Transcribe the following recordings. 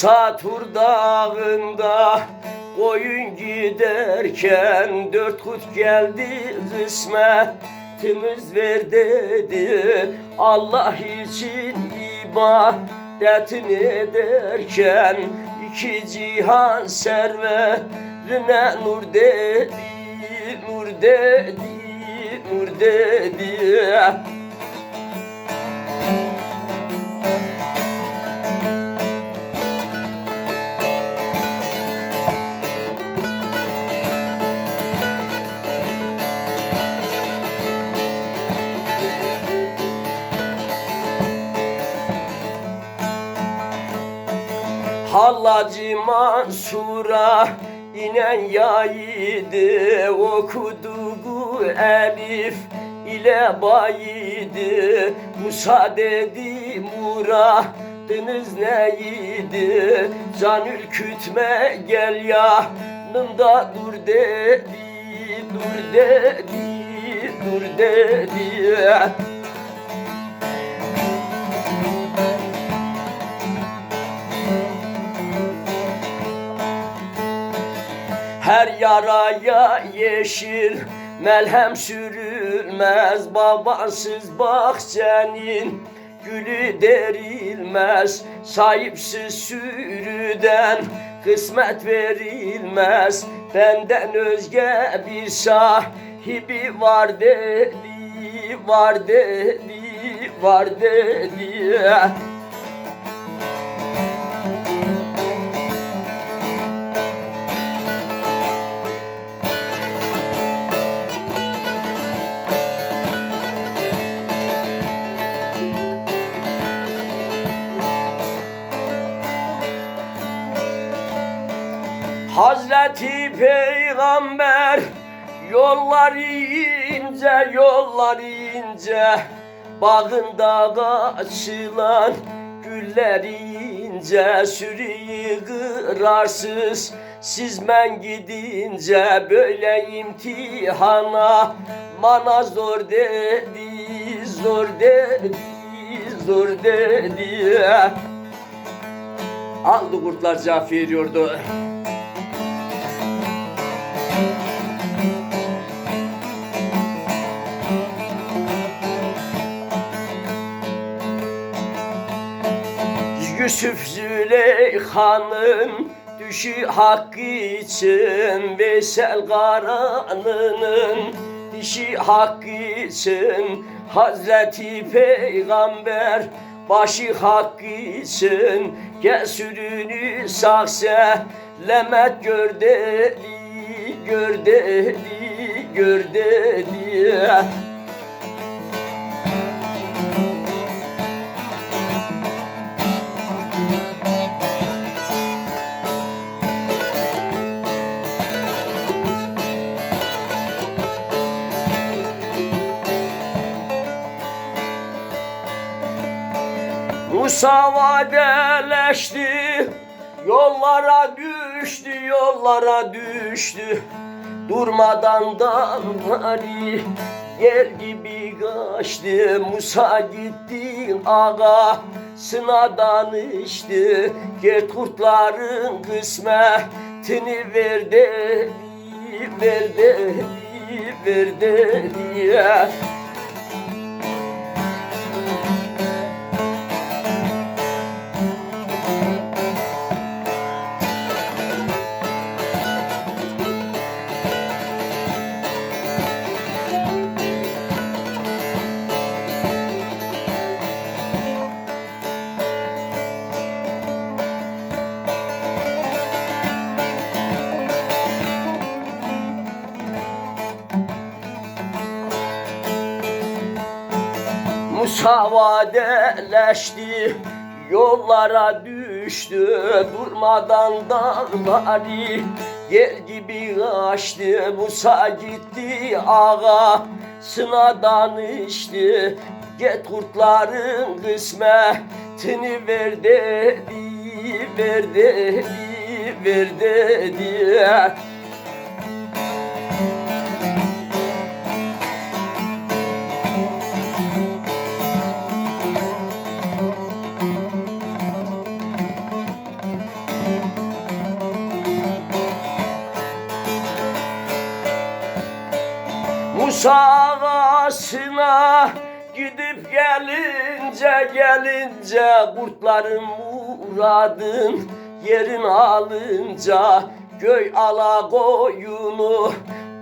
Musa Tur dağında koyun giderken dört kut geldi kısmetimiz ver dedi. Allah için ibadetini ederken iki cihan serverine nur dedi nur dedi nur dedi Hallacı Mansur'a inen yaydı. Okuduğu elif ile bayıydı Musa dedi muradınız neydi? Can ürkütme gel yanımda dur dedi Dur dedi dur dedi Her yaraya yeşil melhem sürülmez Babansız bahçenin gülü derilmez Sahipsiz sürüden kısmet verilmez. Benden özge bir sahibi var dedi Var dedi, var dedi Hazreti Peygamber yollar ince yollar ince Bağında açılan güller ince Sürüyü kırarsız sizmen gidince Böyle imtihana bana zor dedi Zor dedi zor dedi Aldı kurtlar cevap veriyordu. Yusuf Züleyha'nın düşü hakkı için Veysel Karan'ın dişi hakkı için Hazreti Peygamber başı hakkı için Gel sürünü sağ selamet gör dedi Gör vadeleşti Yollara düştü, yollara düştü. Durmadan dağları yer gibi kaçtı. Musa gitti ağa sına danıştı. Gel kurtların kısmetini ver dedi Ver dedi, ver dedi Musa vadeleşti Yollara düştü Durmadan dağları Yer gibi açtı. Musa gitti ağa Sına danıştı. Get kurtların kısmetini ver dedi Ver dedi Ver dedi Musa ağasına gidip gelince gelince kurtların muradın yerin alınca göy ala koyunu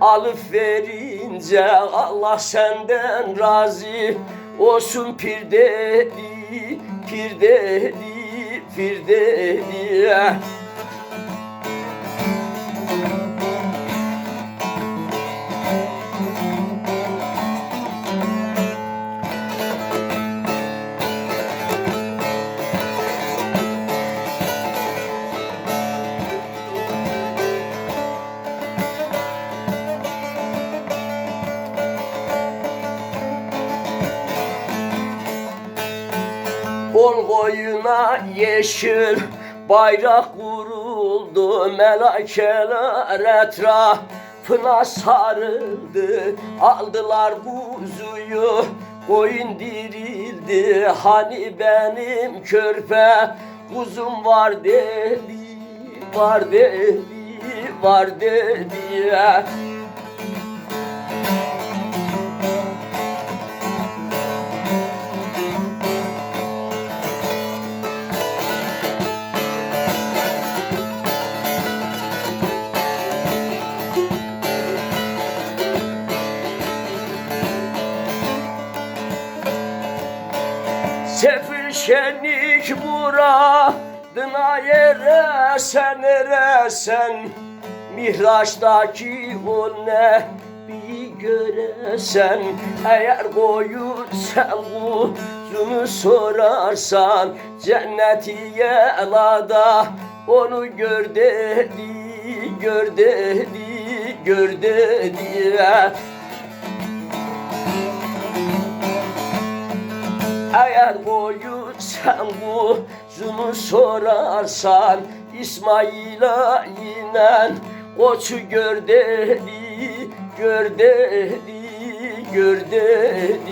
alıp verince Allah senden razı olsun. Pir dedi pir dedi pir dedi Bol boyuna yeşil bayrak vuruldu Melakeler etrafına sarıldı. Aldılar kuzuyu koyun dirildi. Hani benim körpe kuzum var dedi Var dedi, var dedi muradına yere sen eresen. Mihraçtaki o ne bir göresen. Eğer koyun sen kuzunu sorarsan Cenneti yelada onu gör dedi Gör dedi, gör dedi Eğer boyu sen kuzunu sorarsan İsmail'a inen koçu gör dedi Gör dedi, gör dedi